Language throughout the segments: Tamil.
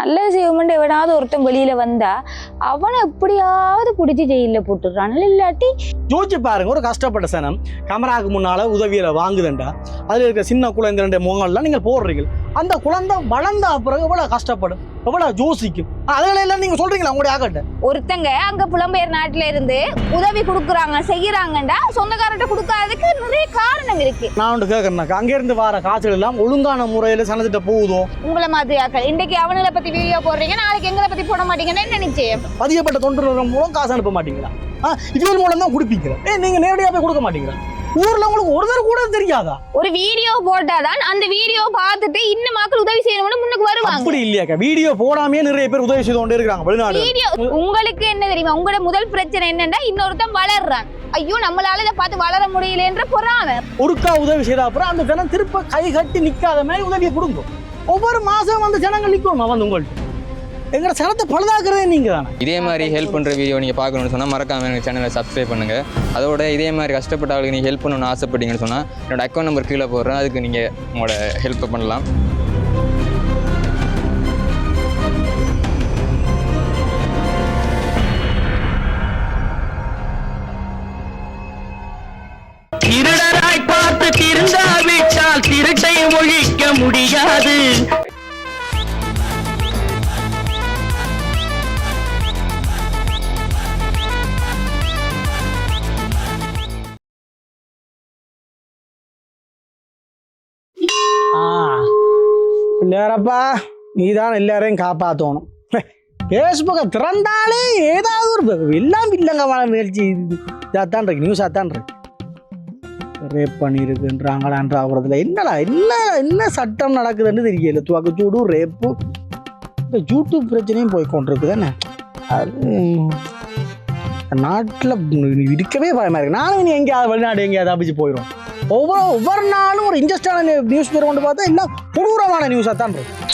நல்ல செய்வோம்னு எவனாவது ஒருத்தன் வெளியில வந்தா அவனை எப்படியாவது பிடிச்சி ஜெயில போட்டுடுறான். இல்லாட்டி யோசிச்சு பாருங்க ஒரு கஷ்டப்பட்ட சனம் கமராக்கு முன்னால உதவியில வாங்குதுண்டா. அதுல இருக்க சின்ன குழந்தைகளுடைய முகங்கள்லாம் நீங்கள் போடுறீங்க. அந்த குழந்தை வளர்ந்த பிறகு எவ்வளவு கஷ்டப்படும்? எவ்வளவு யோசிக்கும்? அதுகளை எல்லாம் நீங்க சொல்றீங்களா உங்களுடைய ஆகட்ட ஒருத்தங்க அங்க புலம்பெயர் நாட்டுல இருந்து உதவி கொடுக்குறாங்க செய்யறாங்கண்டா சொந்தக்காரர்கிட்ட கொடுக்காததுக்கு நிறைய காரணம் இருக்கு. நான் ஒன்று கேட்கறேன்னாக்கா அங்க இருந்து வர காய்ச்சல் எல்லாம் ஒழுங்கான முறையில சனத்திட்ட போகுதோ? உங்களை மாதிரி ஆக்கள் இன்னைக்கு அவனுங்களை பத்தி வீடியோ போடுறீங்க நாளைக்கு எங்களை பத்தி போட மாட்டீங்கன்னு என்ன நிச்சயம்? பதியப்பட்ட தொண்டர்கள் மூலம் காசு அனுப்ப மாட்டீங்களா? இவங்க மூலம் தான் கொடுப்பீங்க ஏ நீங்க நேரடியாக போய் கொடுக்க மாட்டீங்களா? ஊர்ல உங்களுக்கு ஒரு தடவை கூட தெரியாதா? ஒரு வீடியோ போட்டாதான் அந்த வீடியோ பார்த்துட்டு இன்னும் மக்கள் உதவி செய்யணும்னு முன்னுக்கு வருவாங்க. அப்படி இல்லையாக்கா. வீடியோ போடாமே நிறைய பேர் உதவி செய்து கொண்டே இருக்காங்க வெளிநாடு வீடியோ உங்களுக்கு என்ன தெரியுமா? உங்களோட முதல் பிரச்சனை என்னன்னா இன்னொருத்தன் வளர்றான். ஐயோ நம்மளால இதை பார்த்து வளர முடியலன்ற பொறாம. ஒருக்கா உதவி செய்த அப்புறம் அந்த ஜனம் திருப்ப கை கட்டி நிக்காத மாதிரி உதவியை கொடுங்க ஒவ்வொரு மாசம் அந்த ஜனங்கள் நிற்கணும் வந்து உங்கள்ட்ட? எங்களோட சனத்தை பழுதாக்குறதே நீங்கள் தானே. இதே மாதிரி ஹெல்ப் பண்ணுற வீடியோ நீங்கள் பார்க்கணும்னு சொன்னால் மறக்காமல் எங்கள் சேனலை சப்ஸ்கிரைப் பண்ணுங்கள் அதோட இதே மாதிரி கஷ்டப்பட்ட ஆளுக்கு நீங்கள் ஹெல்ப் பண்ணணும்னு ஆசைப்பட்டீங்கன்னு சொன்னால் என்னோட அக்கௌண்ட் நம்பர் கீழே போடுறேன். அதுக்கு நீங்கள் உங்களோட ஹெல்ப் பண்ணலாம். வேறப்பா நீ தான் எல்லாரையும் காப்பாற்றணும் ஃபேஸ்புக்கை திறந்தாலே ஏதாவது ஒரு எல்லாம் இல்லைங்க மழை முயற்சி இதாத்தான் இருக்கு நியூஸ் அதான் இருக்கு. ரேப் பண்ணியிருக்குன்றாங்களான்ற ஆகுறதுல என்னடா என்ன என்ன சட்டம் நடக்குதுன்னு தெரியல. துவக்கச்சூடு ரேப்பு இந்த யூடியூப் பிரச்சனையும் போய் கொண்டிருக்கு தானே அது நாட்டில் இருக்கவே பயமா இருக்கு. நானும் இனி எங்கேயாவது வெளிநாடு எங்கேயாவது அபிச்சு போயிடும் ஒவ்வொரு ஒவ்வொரு நாளும் ஒரு இன்ட்ரெஸ்டான நியூஸ் பேர் கொண்டு பார்த்தா எல்லாம் கொடூரமான நியூஸாக தான் இருக்கு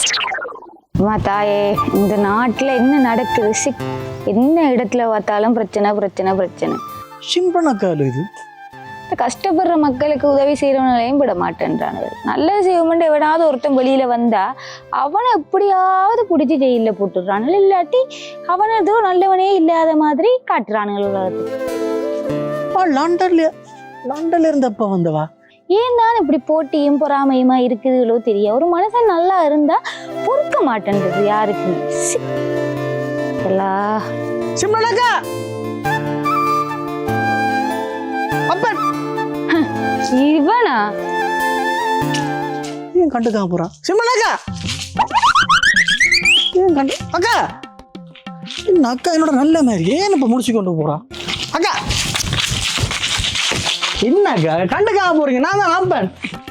அம்மா தாயே இந்த நாட்டுல என்ன நடக்குது? சி என்ன இடத்துல பார்த்தாலும் பிரச்சனை பிரச்சனை பிரச்சனை. சிம்பனக்கால் இது. கஷ்டப்படுற மக்களுக்கு உதவி செய்யறவங்களையும் விட மாட்டேன்றானுங்க நல்ல செய்வோம்னு எவனாவது ஒருத்தன் வெளியில வந்தா அவனை எப்படியாவது பிடிச்சி ஜெயில போட்டுடுறானுங்க இல்லாட்டி அவன் ஏதோ நல்லவனே இல்லாத மாதிரி காட்டுறானுங்க உலகத்துக்கு. ஆ லண்டன்ல லண்டன்ல இருந்தப்ப வந்தவா? ஏன் தான் இப்படி போட்டியும் பொறாமையுமா இருக்குதுகளோ தெரியும் ஒரு மனுஷன் நல்லா இருந்தா பொறுக்க மாட்டேன்றது. எல்லாம் சிம்ரனக்கா அப்பன்! இவனா? ஏன் கண்டுக்காம போறான் சிம்ரனக்கா ஏன் கண்டு அக்கா! என்ன அக்கா என்னோட நல்ல மாதிரி? ஏன் இப்ப முடிச்சு கொண்டு போறான் என்னக்கா கண்டுக்காம போறீங்க. நான் தான் அப்பன்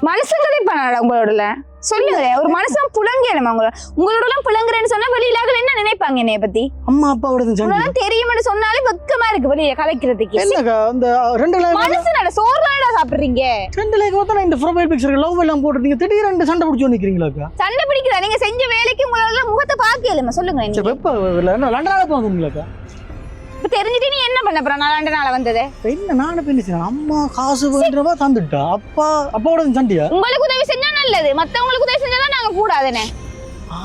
மனுஷங்களே பண்ணாடா உங்களோடல சொல்லுங்க ஒரு மனுஷன் புலங்கணுமா உங்களோட உங்களோட புலங்குறேன்னு சொன்னா வெளியில என்ன நினைப்பாங்க என்னைய பத்தி? அம்மா அப்பாவோட சண்டை உங்களால தெரியும்னு சொன்னாலே வெக்கமா இருக்கு வெளியே கலைக்கிறதுக்கு. என்னக்கா இந்த ரெண்டு லைக் மனுஷனோட சோறுதானடா சாப்பிடுறீங்க? ரெண்டு லைக் பார்த்தா இந்த ப்ரொஃபைல் பிக்சர் லவ் எல்லாம் போட்டுருக்கீங்க திடீர்னு ரெண்டு சண்டை பிடிச்சி நிக்கிறீங்களாக்கா சண்டை பிடிக்கிறா நீங்க செஞ்ச வேலைக்கு உங்களோட முகத்தை பாக்கலுமா சொல்லுங்க நீங்க. வெப்ப லண்டனால போகுதுங்களாக்கா இப்ப தெரிஞ்சுட்டு நீ என்ன பண்ண போற? நான் லண்டனால வந்தது. என்ன நானும் பின்னிச்சேன்? அம்மா காசு வேண்டுறவா தந்துட்டா. அப்பா அப்பாவோட சண்டையா? உங்களுக்கு உதவி செஞ்சா நல்லது. மத்தவங்களுக்கு உதவி செஞ்சா நாங்க கூடாதுனே ஆ,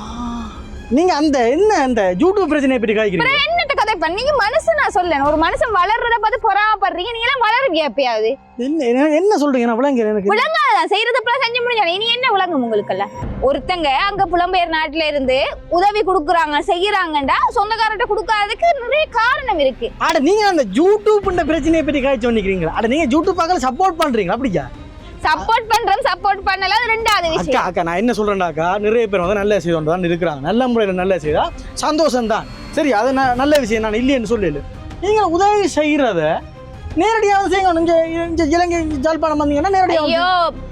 நீங்க அந்த என்ன அந்த யூடியூப் பிரச்சனை எப்படி காய்க்கிறீங்க? என்னட்ட கதை பண்ணி? நீங்க மனுஷன் நான் சொல்லேன் ஒரு மனுஷன் வளர்றத பார்த்து பொறாமப்படுறீங்க. நீங்க எல்லாம் வளருவியா எப்பயாவது? என்ன என்ன- சொல்றீங்க? நான் விளங்குறேன் எனக்கு. அதான் செய்யறதப்பெல்லாம் செஞ்சு முடிஞ்சா இனி என்ன விளங்கும் உங்களுக்கெல்லாம்? ஒருத்தங்க அங்க புலம்பெயர் நாட்டுல இருந்து உதவி கொடுக்குறாங்க செய்யறாங்கண்டா சொந்தக்காரர்கிட்ட கொடுக்காததுக்கு நிறைய காரணம் இருக்கு. அட நீங்க அந்த யூடியூப் பிரச்சனையை பற்றி காய்ச்சி பண்ணிக்கிறீங்களா அட நீங்க யூடியூப் பார்க்கல சப்போர்ட் பண்றீங்க அப்படியா? சப்போர்ட் பண்றோம் சப்போர்ட் பண்ணல அது ரெண்டாவது அக்கா விஷயம். அக்கா நான் என்ன சொல்றேன்டாக்கா நிறைய பேர் வந்து நல்ல செய்து தான் இருக்கிறாங்க நல்ல முறையில் நல்ல செய்தா சந்தோஷம் தான் சரி அது நல்ல விஷயம் நான் இல்லைன்னு சொல்லல நீங்க உதவி செய்யறத நேரடியாக இங்க இங்க இலங்கை ஜாழ்ப்பாணம் வந்தீங்கன்னா நேரடியாக ஐயோ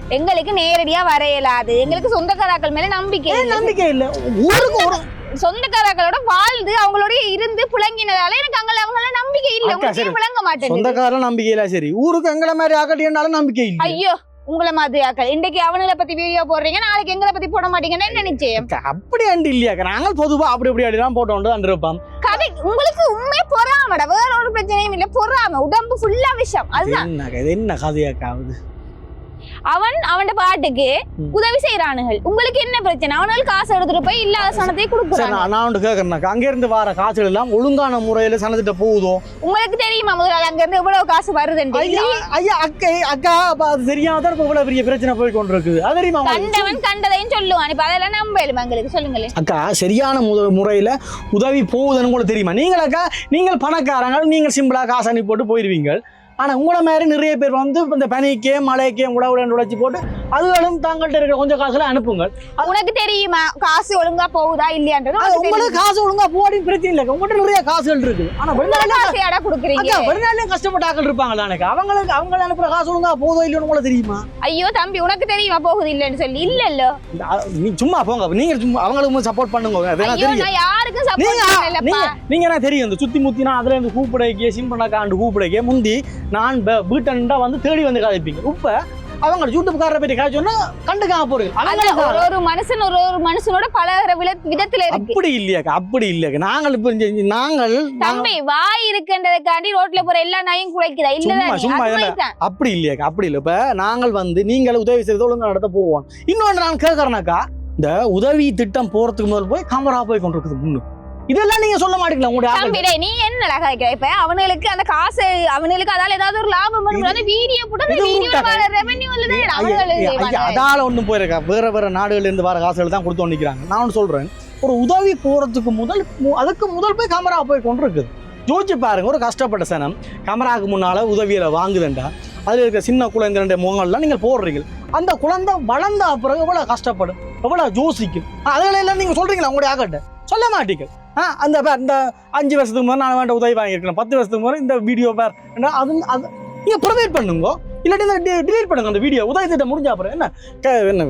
எங்களுக்கு நேரடியா வர இயலாது. எங்களுக்கு சொந்தக்காராக்கள் மேல நம்பிக்கை ஏன் இல்லை. நம்பிக்கை இல்ல? ஊருக்கு ஒரு சொந்தக்காராக்களோட வாழ்ந்து அவங்களோட இருந்து புழங்கினதால எனக்கு அங்க அவங்கள நம்பிக்கை இல்ல. உங்களுக்கு விளங்க மாட்டேங்குது. சொந்தக்காரன் நம்பிக்கை இல்ல சரி. ஊருக்கு எங்களை மாதிரி ஆக்கட்டியனாலும் நம்பிக்கை இல்லை ஐயோ உங்களை மாதிரி ஆக்கள். இன்னைக்கு அவனுங்களை பத்தி வீடியோ போடுறீங்க நாளைக்கு எங்களை பத்தி போட மாட்டீங்கன்னு அக்கா, அப்படி அண்டு இல்லையாக்கா நாங்கள் பொதுவா அப்படி அப்படி அடிலாம் போட்டு வந்து அண்டு இருப்போம் கதை உங்களுக்கு உண்மை பொறாமடா வேற ஒரு பிரச்சனையும் இல்ல பொறாம உடம்பு ஃபுல்லா விஷம் அதுதான். என்ன இது என்ன கதையாக்கா அது அவன் அவன் பாட்டுக்கு. உதவி செய்யறானுகள் உங்களுக்கு என்ன பிரச்சனை? அவனுக்கு காசு எடுத்துட்டு போய் இல்லாத சனத்தை கொடுக்குறாங்க. நான் நான் ஒன்று கேட்குறேன்னாக்கா அங்கேருந்து வர காசுகள் எல்லாம் ஒழுங்கான முறையில் சனத்திட்ட போகுதோ? உங்களுக்கு தெரியுமா முதல்ல அங்க இருந்து எவ்வளவு காசு வருதுன்னு ஐயா அக்கா அக்கா அது தெரியாம தான் இப்போ இவ்வளோ பெரிய பிரச்சனை போய் கொண்டு இருக்குது அது தெரியுமா? கண்டவன் கண்டதையும் சொல்லுவான். இப்ப அதெல்லாம் நம்பலும் எங்களுக்கு. சொல்லுங்களேன். அக்கா சரியான முறையில் உதவி போகுதுன்னு உங்களுக்கு தெரியுமா? நீங்கள் அக்கா நீங்கள் பணக்காரங்க நீங்கள் சிம்பிளாக காசு அனுப்பி போட்டு போயிடுவீங்க ஆனால் உங்களை மாதிரி நிறைய பேர் வந்து இந்த பனிக்கே மழைக்கே உடவுடன் உழைச்சி போட்டு அதுகளும் தாங்கள்கிட்ட இருக்கிற கொஞ்சம் காசுல அனுப்புங்கள். உனக்கு தெரியுமா? காசு ஒழுங்கா போகுதா இல்லையான்றது உங்களுக்கு? காசு ஒழுங்கா போடி பிரச்சனை இல்லை. உங்கள்கிட்ட நிறைய காசுகள் இருக்கு. காசு யாரா குடுக்குறீங்க? அக்கா வெளிநாட்டிலையும் கஷ்டப்பட்ட ஆட்கள் இருப்பாங்க தானே அவங்களுக்கு அவங்க அனுப்புற காசு ஒழுங்கா போதோ இல்லையோன்னு உங்களுக்கு தெரியுமா? ஐயோ தம்பி உனக்கு தெரியுமா போகுது இல்லைன்னு சொல்லி? இந்த, அ, நீ சும்மா போங்க. நீங்க சும்மா அவங்களுக்கு சப்போர்ட் பண்ணுங்க. யாருக்கும் நீங்க சப்போர்ட் பண்ணலப்பா நீங்க நீங்க என்ன தெரியும்? இந்த சுத்தி முத்தி நான் அதுல இருந்து கூப்பிடைக்கே சிம்பனாக்காண்டு கூப்பிடைக்கே முந்தி நான் வீட்டண்டா வந்து தேடி வந்து கதைப்பீங்க இப்ப அவங்க யூடியூப்காரரை பற்றி காய்ச்சி சொன்னா கண்டுக்காம போறீங்க. ஒரு ஒரு மனுஷன் ஒரு ஒரு மனுஷனோட பழகுற வித- விதத்துல இருக்கு. அப்படி இல்லையாக்கா அப்படி இல்லையாக்கா. நாங்கள் இப்ப நாங்கள் தம்பி வாய் இருக்குன்றதுக்காண்டி ரோட்ல போற எல்லா நாயும் குலைக்குதா? சும்மா, இல்லதான் சும்மா. அப்படி இல்லையாக்கா அப்படி இல்லை. இப்ப நாங்கள் வந்து நீங்கள் உதவி செய்து ஒழுங்கா நடத்த போவோம். இன்னொன்று நான் கேட்கறேனாக்கா இந்த உதவி திட்டம் போறதுக்கு முதல் போய் கமரா போய் கொண்டிருக்குது முன்னு. இதெல்லாம் நீங்க சொல்ல மாட்டீங்களா உங்களுடைய ஆட்கள் தம்பி டேய், நீ என்னடா கதைக்கிற இப்ப அவனுக்கு அந்த காசு அவனுக்கு அதால ஏதாவது ஒரு லாபம் பண்ணுறது வீடியோ போட்டு அந்த வீடியோ உருட்டாத. ரெவென்யூல தான் அவங்களுக்கு அதால ஒண்ணும் போயிருக்கா. வேற வேற நாடுகள்ல இருந்து வர காசுகள் தான் கொடுத்து நிக்கிறாங்க நான் ஒண்ணு சொல்றேன். ஒரு உதவி போறதுக்கு முதல் அதுக்கு முதல் போய் கேமரா போய் கொண்டு இருக்குது யோசிச்சு பாருங்க ஒரு கஷ்டப்பட்ட சனம் கேமராக்கு முன்னால உதவியில வாங்குதுண்டா. அதுல இருக்க சின்ன குழந்தைகளுடைய முகங்கள்லாம் நீங்கள் போடுறீங்க. அந்த குழந்தை வளர்ந்த பிறகு எவ்வளவு கஷ்டப்படும்? எவ்வளவு யோசிக்கும்? அதெல்லாம் நீங்க சொல்றீங்களா உங்களுடைய ஆகட்ட? சொல்ல மாட்டீங்க. அந்த பேர் இந்த அஞ்சு வருஷத்துக்கு முன்னாடி நான் வேண்ட உதவி வாங்கியிருக்கேன் பத்து வருஷத்துக்கு முன்னாடி இந்த வீடியோ பேர். அது அது நீங்கள் ப்ரொவைட் பண்ணுங்க. இல்லாட்டி இந்த டிலீட் பண்ணுங்க அந்த வீடியோ உதவி திட்டம் முடிஞ்ச அப்புறம் என்ன? க- என்ன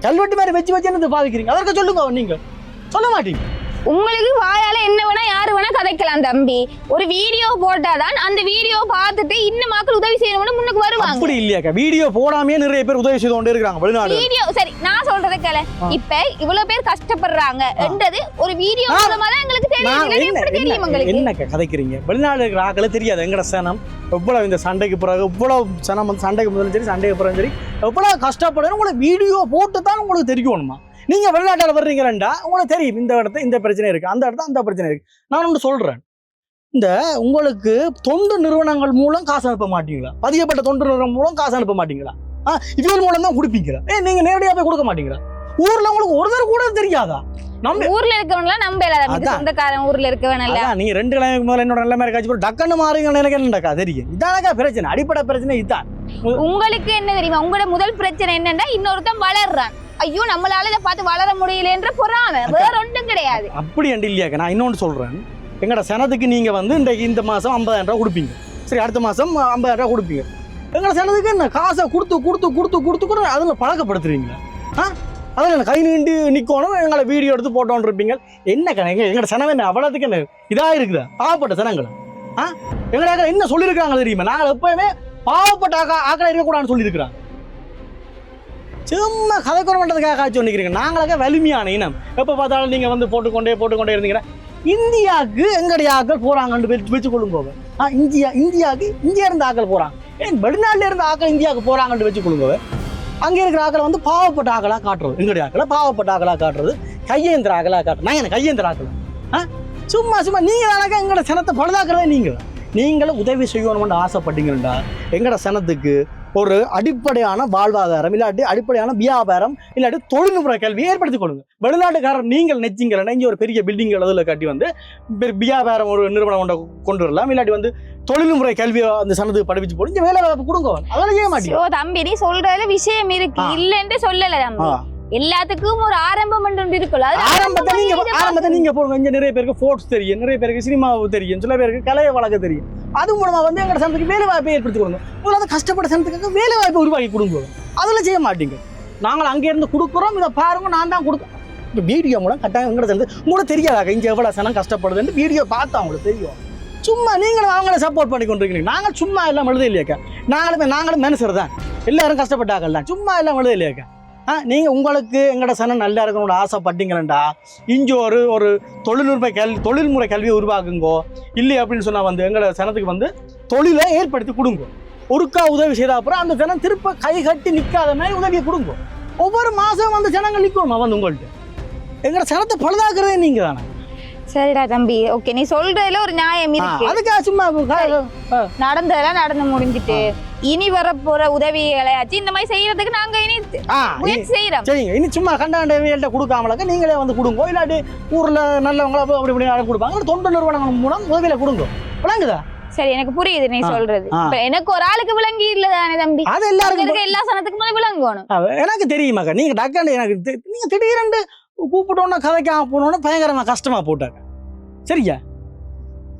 கல்வெட்டு மாதிரி வச்சு வச்சு என்ன பாதிக்கிறீங்க அதற்கு சொல்லுங்க நீங்கள் சொல்ல மாட்டீங்க. உங்களுக்கு வாயால என்ன வேணா யாரு வேணா கதைக்கலாம் தம்பி. ஒரு வீடியோ போட்டாதான் அந்த வீடியோ பார்த்துட்டு இன்னும் மக்கள் உதவி செய்யணும்னு முன்னுக்கு வருவாங்க. அப்படி இல்லையாக்கா. வீடியோ போடாமே நிறைய பேர் உதவி செய்து கொண்டே இருக்காங்க வெளிநாடு வீடியோ சரி நான் சொல்றது கேள. இப்ப இவ்வளவு பேர் கஷ்டப்படுறாங்க என்றது ஒரு வீடியோ மூலமா தான் எங்களுக்கு தெரியும் தெரியும் உங்களுக்கு? என்னக்கா கதைக்கிறீங்க? வெளிநாடு இருக்கிற ஆக்களை தெரியாது. எங்கட சனம்? எவ்வளவு இந்த சண்டைக்கு பிறகு இவ்வளவு சனம் வந்து சண்டைக்கு முதலும் சரி சண்டைக்கு பிறகு சரி எவ்வளவு கஷ்டப்படுறேன் உங்களுக்கு வீடியோ போட்டு தான் உங்களுக்கு தெரியணுமா நீங்க வெளிநாட்டில் வர்றீங்களா உங்களுக்கு தெரியும். இந்த இடத்த இந்த பிரச்சனை இருக்கு அந்த இடத்த அந்த பிரச்சனை இருக்கு. நான் ஒன்று சொல்றேன். இந்த உங்களுக்கு தொண்டு நிறுவனங்கள் மூலம் காசு அனுப்ப மாட்டீங்களா? பதியப்பட்ட தொண்டு நிறுவனம் மூலம் காசு அனுப்ப மாட்டீங்களா? ஆ இவங்க மூலம் தான் கொடுப்பீங்களா? ஏ நீங்க நேரடியாக போய் கொடுக்க மாட்டீங்களா? ஊர்ல உங்களுக்கு ஒருத்தர் கூட தெரியாதா? நம்ம ஊர்ல தம்பி அதான். சொந்தக்காரன் ஊர்ல இருக்கவன் இல்ல. அதான் நீங்க ரெண்டு கிழமைக்கு முதல்ல என்னோட நிலைமை இருக்காச்சு அப்புறம் டக்குன்னு மாறுங்க எனக்கு என்னக்கா தெரியும். இதானக்கா பிரச்சனை. அடிப்படை பிரச்சனை இதுதான் உங்களுக்கு என்ன தெரியுமா? உங்களோட முதல் பிரச்சனை என்னன்னா இன்னொருத்தன் வளர்றான். ஐயோ நம்மளால இதை பார்த்து வளர முடியலன்ற பொறாம. வேற ஒன்றும் கிடையாது. அப்படி அண்டு இல்லையாக்கா நான் இன்னொன்று சொல்றேன். எங்கட சனத்துக்கு நீங்க வந்து இந்த இந்த மாசம் ஐம்பதாயிரம் ரூபாய் கொடுப்பீங்க. சரி அடுத்த மாசம் ஐம்பதாயிரம் ரூபாய் கொடுப்பீங்க. எங்கட சனத்துக்கு என்ன? காசை கொடுத்து கொடுத்து கொடுத்து கொடுத்து கூட அதில் பழக்கப்படுத்துறீங்களா? ஆ? அதில் என்ன கை நீண்டு நிற்கணும் எங்களை வீடியோ எடுத்து போட்டோன்னு இருப்பீங்க. என்ன கணக்கு எங்கட சனம் என்ன? அவ்வளோத்துக்கு என்ன? இதாக இருக்குதா பாவப்பட்ட சனங்கள்? ஆ? எங்கட என்ன சொல்லியிருக்காங்க தெரியுமா? நாங்கள் எப்பவுமே பாவப்பட்ட ஆக்கா ஆக்களை இருக்கக்கூடாதுன்னு சொல்லியிருக்கிறாங்க. சும்மா கதைக்குறை பண்ணுறதுக்காக காய்ச்சி நிற்கிறீங்க நாங்களாக வலிமையான இனம். எப்போ பார்த்தாலும் நீங்கள் வந்து போட்டுக்கொண்டே போட்டுக்கொண்டே இருந்தீங்கன்னா இந்தியாவுக்கு எங்களுடைய ஆக்கள் போகிறாங்கன்னு வச்சு வச்சு போக ஆ இந்தியா இந்தியாவுக்கு இந்தியா இருந்த ஆக்கள் போகிறாங்க ஏன் வெளிநாட்டில் இருந்த ஆக்கள் இந்தியாவுக்கு போகிறாங்கன்னு வச்சு கொள்ளுங்க அங்கே இருக்கிற ஆக்களை வந்து பாவப்பட்ட ஆக்களாக காட்டுறது. எங்களுடைய ஆக்களை பாவப்பட்ட ஆக்களாக காட்டுறது. கையேந்திர ஆக்களாக காட்டுறது. நான் என்ன கையேந்திர ஆக்கள் ஆ? சும்மா சும்மா நீங்கள் தானக்கா எங்களோட சனத்தை பழுதாக்குறதே நீங்கள் நீங்களும் உதவி செய்யணும்னு ஆசைப்பட்டீங்கன்னா எங்களோட சனத்துக்கு ஒரு அடிப்படையான வாழ்வாதாரம் இல்லாட்டி அடிப்படையான வியாபாரம் இல்லாட்டி தொழில்நுட்ப கல்வி ஏற்படுத்திக் கொள்ளுங்க. வெளிநாட்டுக்காரர் நீங்கள் நெச்சிங்கள் இங்கே ஒரு பெரிய பில்டிங் அதில் கட்டி வந்து வியாபாரம் ஒரு நிறுவனம் கொண்ட கொண்டு வரலாம் இல்லாட்டி வந்து தொழில்முறை கல்வியை அந்த சனத்துக்கு படிப்பிச்சு போட்டு இங்கே வேலை வாய்ப்பு கொடுங்க. அதெல்லாம் மாட்டீங்க. ஐயோ தம்பி நீ சொல்றதுல விஷயம் இருக்கு. இல்லன்னு சொல்லல தம்பி. எல்லாத்துக்கும் ஒரு ஆரம்பம் ஒன்று இருக்குல்ல ஆரம்பத்தை நீங்க ஆரம்பத்தை நீங்க போடுங்க. இங்க நிறைய பேருக்கு ஃபோர்ட்ஸ் தெரியும். நிறைய பேருக்கு சினிமா தெரியும். சில பேருக்கு கலையை வழக்க தெரியும். அது மூலமா வந்து எங்க சனத்துக்கு வேலை வாய்ப்பை ஏற்படுத்தி கொடுங்க முதல்ல கஷ்டப்பட்ட சனத்துக்கு வேலை வாய்ப்பை உருவாக்கி கொடுங்க. அதெல்லாம் செய்ய மாட்டீங்க. நாங்கள் அங்கே இருந்து கொடுக்குறோம். இதை பாருங்க நான் தான் கொடுக்க வீடியோ மூலம் கட்டாயம் எங்கட சேர்ந்து உங்களுக்கு தெரியாதாக்க? இங்கே எவ்வளோ சனம் கஷ்டப்படுதுன்னு வீடியோ பார்த்தா அவங்களுக்கு தெரியும். சும்மா நீங்களும் அவங்கள சப்போர்ட் பண்ணி கொண்டிருக்கீங்க நாங்கள் சும்மா எல்லாம் எழுத இல்லையாக்கா நாங்களும் நாங்களும் மனுஷர் தான். எல்லாரும் கஷ்டப்பட்டாக்கல் தான். சும்மா எல்லாம் எழுத இல்லையாக்கா நீங்கள் உங்களுக்கு எங்களோட சனம் நல்லா இருக்கணும்னு ஆசைப்பட்டீங்களா இங்கே ஒரு ஒரு தொழில்நுட்ப கல் தொழில்முறை கல்வியை உருவாக்குங்கோ. இல்லை அப்படின்னு சொன்னால் வந்து எங்களோட சனத்துக்கு வந்து தொழிலை ஏற்படுத்தி கொடுங்க. ஒருக்கா உதவி செய்த அப்புறம் அந்த ஜனம் திருப்ப கை கட்டி நிற்காத மாதிரி உதவியை கொடுங்க. ஒவ்வொரு மாதம் அந்த ஜனங்கள் நிற்கணுமா வந்து உங்கள்கிட்ட எங்களோட சனத்தை பழுதாக்குறதே நீங்க தானே சரிடா தம்பி ஓகே நீ சொல்றதுல ஒரு நியாயம் இருக்கு. அதுக்காக சும்மா. நடந்ததெல்லாம் நடந்து முடிஞ்சிட்டு. இனி வரப்போற உதவிகளையாச்சு இந்த மாதிரி செய்யறதுக்கு நாங்க இனி முயற்சி செய்யறோம் சரிங்க. இனி சும்மா கண்டாண்டவியல்கிட்ட கொடுக்காமலக்க நீங்களே வந்து கொடுங்க. இல்லாட்டி ஊரில் நல்லவங்கள அப்படி இப்படி யாரும் கொடுப்பாங்க. தொண்டு நிறுவனங்கள் மூலம் உதவியில கொடுங்க. விளங்குதா? சரி எனக்கு புரியுது நீ சொல்றது. இப்ப எனக்கு ஒரு ஆளுக்கு விளங்கி இல்ல தானே தம்பி? அது எல்லாருக்கும் எல்லா சனத்துக்கும் விளங்கணும். எனக்கு தெரியுமாக்கா? நீங்க டக்காண்டு எனக்கு நீங்க திடீரென்று கூப்பிட்டோன்னா கதைக்காம போனோன்னா பயங்கரமா கஷ்டமா போட்டாங்க. சரியா?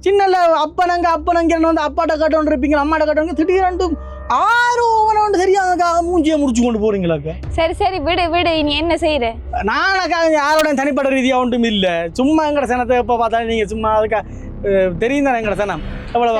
சின்னல அப்பனங்க அப்பனங்க வந்து அப்பாட்ட கட்டோன்னு இருப்பீங்க அம்மாட்ட கட்டோங்க திடீரென்று ஆரும் ஒன்று தெரியாதக்காக மூஞ்சியை முடிச்சு கொண்டு போறீங்களாக்கா சரி சரி விடு விடு நீ என்ன செய்யற? நானக்கா யாரோட தனிப்பட்ட ரீதியாக ஒன்றும் இல்லை. சும்மா எங்கட சனத்தை எப்போ பார்த்தாலும் நீங்கள் சும்மா அதுக்கா தெரியும் தானே எங்கட சனம்?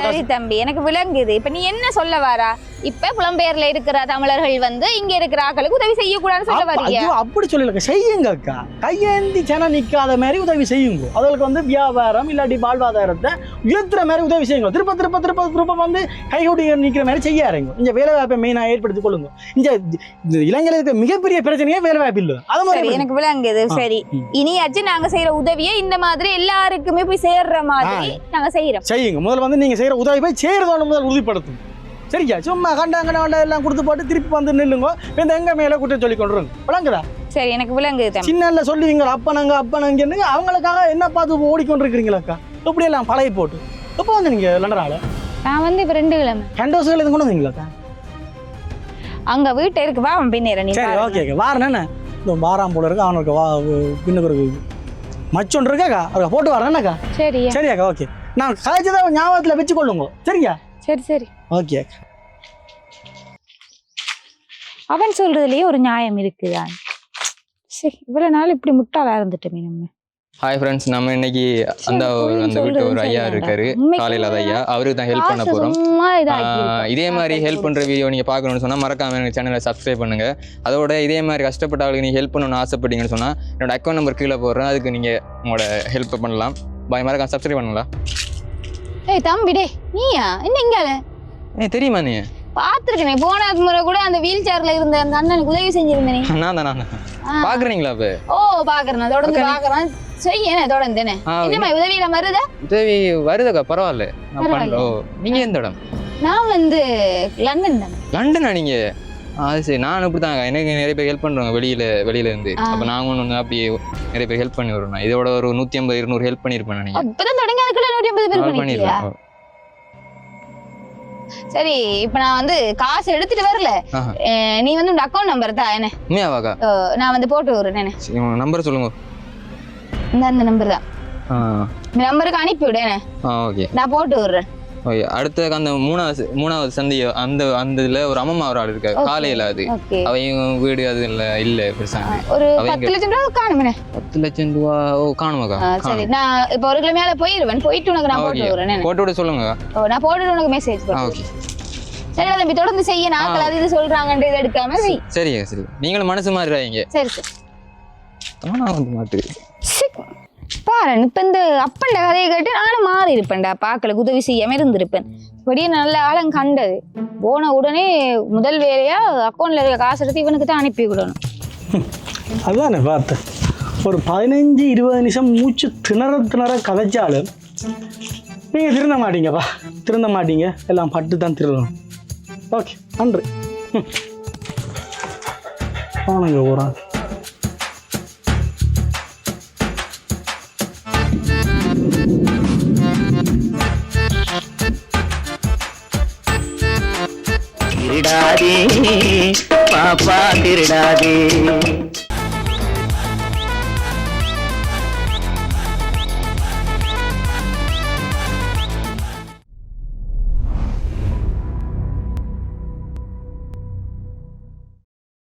சரி தம்பி எனக்கு விளங்குது. இப்ப நீ என்ன சொல்ல வாரா? இப்ப புலம்பெயர்ல இருக்கிற தமிழர்கள் வந்து இங்க இருக்கிற ஆட்களுக்கு உதவி செய்யக்கூடாதுன்னு சொல்ல ஐயோ அப்படி சொல்லலக்கா செய்யுங்க அக்கா. கையேந்தி சனம் நிற்காத மாதிரி உதவி செய்யுங்க. அதுகளுக்கு வந்து வியாபாரம் இல்லாட்டி வாழ்வாதாரத்தை உயர்த்துற மாதிரி உதவி செய்யுங்க. திருப்ப திருப்ப திருப்ப திருப்ப வந்து கைகூட்டி நிற்கிற மாதிரி செய்ய ஆரம்பிங்க இந்த வேலை வாய்ப்பை மெயினாக ஏற்படுத்திக் கொள்ளுங்க. இந்த இந்த இளைஞர்களுக்கு மிகப்பெரிய பிரச்சனையே வேலை வாய்ப்பு இல்லை. அது மாதிரி எனக்கு விளங்குது. சரி. இனியாச்சும் நாங்க செய்யற உதவியை இந்த மாதிரி எல்லாருக்குமே போய் சேர்ற மாதிரி நாங்க செய்யறோம் செய்யுங்க. முதல்ல வந்து நீங்கள் செய்கிற உதவி போய் செய்கிறதோட முதல் உறுதிப்படுத்தும். சரியா? சும்மா கண்டாங்கண்ட வண்டை எல்லாம் கொடுத்து போட்டு திருப்பி வந்து நில்லுங்க. இந்த எங்க மேலே குற்றம் சொல்லி கொண்டுருங்க. விளங்குதா? சரி எனக்கு விளங்குது தம்பி. சின்னல சொல்லுவீங்க அப்பனங்க அப்பனங்கன்னு அவங்களுக்காக என்ன பார்த்து ஓடிக்கொண்டிருக்கிறீங்களாக்கா இப்படி எல்லாம் பழகி போட்டு. எப்போ வந்து நீங்க லண்டனால? நான் வந்து இப்ப ரெண்டு கிழமை ரெண்டு வருஷத்துல இருந்து கொண்டு வந்தீங்களாக்கா அங்க வீட்டு இருக்கு வா பின்னேற நீ சரி. ஓகே ஓகே என்ன? இந்த வாராம் போல இருக்கு அவனுக்கு வா பின்னுக்கு ஒரு மச்சொன்று இருக்காக்கா அவருக்கு போட்டு வரேன் என்னக்கா சரியா. சரியாக்கா ஓகே நான் கதைச்சதை ஞாபகத்தில் வச்சு கொள்ளுங்க சரியா? சரி சரி. ஓகே. அவன் சொல்றதுலயே ஒரு நியாயம் இருக்குதான் சரி இவ்வளவு நாள் இப்படி முட்டாளா இருந்துட்டோமே நம்ம. ஹாய் ஃப்ரெண்ட்ஸ் நம்ம இன்னைக்கு அந்த அந்த வீட்டு ஒரு ஐயா இருக்காரு. காலையில் அது ஐயா. அவருக்கு தான் ஹெல்ப் பண்ண போகிறோம் இருக்கோம். இதே மாதிரி ஹெல்ப் பண்ணுற வீடியோ நீங்கள் பார்க்கணும்னு சொன்னால் மறக்காம எனக்கு சேனலை சப்ஸ்கிரைப் பண்ணுங்க. அதோட இதே மாதிரி கஷ்டப்பட்ட ஆளுக்கு நீங்கள் ஹெல்ப் பண்ணணும்னு ஆசைப்பட்டீங்கன்னு சொன்னால் என்னோட அக்கௌண்ட் நம்பர் கீழே போடுறேன். அதுக்கு நீங்கள் உங்களோட ஹெல்ப் பண்ணலாம். பாய் மறக்காம சப்ஸ்கிரைப் பண்ணுங்களா ஏய் தம்பி டே நீயா? என்ன இங்க ஏ தெரியுமா நீ? பாத்துருக்கேன் போன முறை கூட அந்த வீல் சேர்ல இருந்த அந்த அண்ணனுக்கு உதவி செஞ்சிருந்தேனே. நான் தான் நான். பார்க்குறீங்களா இப்போ ஓ பாக்குறேன் தொடர்ந்து பாக்குறேன் செய்ய தொடர்ந்து என்ன ஆ என்னம்மா உதவியில வருதா? உதவி வருதுக்கா பரவாயில்ல. நான். பண்ணுறோம் நீங்கள் எந்த இடம்? நான் வந்து லண்டன் தான் லண்டனா நீங்கள் அது சரி. நான் இப்படி தான் எனக்கு நிறைய பேர் ஹெல்ப் பண்ணுறாங்க வெளியில் வெளியில இருந்து ஆ. அப்போ நாங்கள் ஒன்று வந்து அப்படியே நிறைய பேர் ஹெல்ப் பண்ணி வருவேன். இதோட ஒரு நூற்றி ஐம்பது இருநூறு ஹெல்ப் பண்ணியிருப்பேன் நினைக்கிறேன். இப்பதான் தொடங்கி அதுக்குள்ள நூற்றி ஐம்பது பேர் பண்ணிடுவேன் சரி இப்ப நான் வந்து காசு எடுத்துட்டு வரல. நீ வந்து உங்க அக்கௌண்ட் நம்பர் தான் என்ன? உண்மையாவாக்கா? நான் வந்து போட்டு விடுறேன் என்ன? நம்பர் சொல்லுங்க. இந்த அந்த நம்பர் தான் நம்பருக்கு அனுப்பி விடு என்ன? ஓகே. நான் போட்டு விடுறேன். ஓகே அடுத்த அந்த மூணாவது மூணாவது சந்தி அந்த அந்த இதில் ஒரு அம்மா ஒரு ஆள் இருக்காரு. காலையில் அது. அவங்க வீடு அது இல்லை இல்லை பெருசாக ஒரு பத்து லட்சம் ரூபா காணும். பத்து லட்சம் ரூபா ஓ காணுமாக்கா? சரி. நான் இப்போ ஒரு கிலோ போயிருவேன் போயிட்டு உனக்கு நான் போட்டு என்ன? போட்டு விட சொல்லுங்க. ஓ நான் போட்டுட்டு உனக்கு மெசேஜ் ஓகே சரி தம்பி தொடர்ந்து செய்ய. நாட்கள் அது இது சொல்றாங்கன்ட்டு இதை எடுக்காம சரிங்க சரி நீங்களும் மனசு மாறிடாதீங்க. சரி சரி. தானா வந்து மாட்டு. பாரு இப்போ இந்த அப்பண்ட கதையை கேட்டு நானும் மாறி இருப்பேன்டா. பார்க்கல உதவி செய்யாம இருந்திருப்பேன். இப்படியே நல்ல ஆளும் கண்டது. போன உடனே முதல் வேலையா அக்கௌண்ட்ல இருக்க காசு எடுத்து இவனுக்கு தான் அனுப்பி விடணும். அதுதானே பார்த்தேன் ஒரு பதினஞ்சு இருபது நிமிஷம் மூச்சு திணற திணற கதைச்சாலும் நீங்கள் திருந்த மாட்டீங்கப்பா. திருந்த மாட்டீங்க. எல்லாம் பட்டு தான் திருடணும் ஓகே நன்றி. போனங்க அவனுங்க திருடாதே பாப்பா திருடாதே.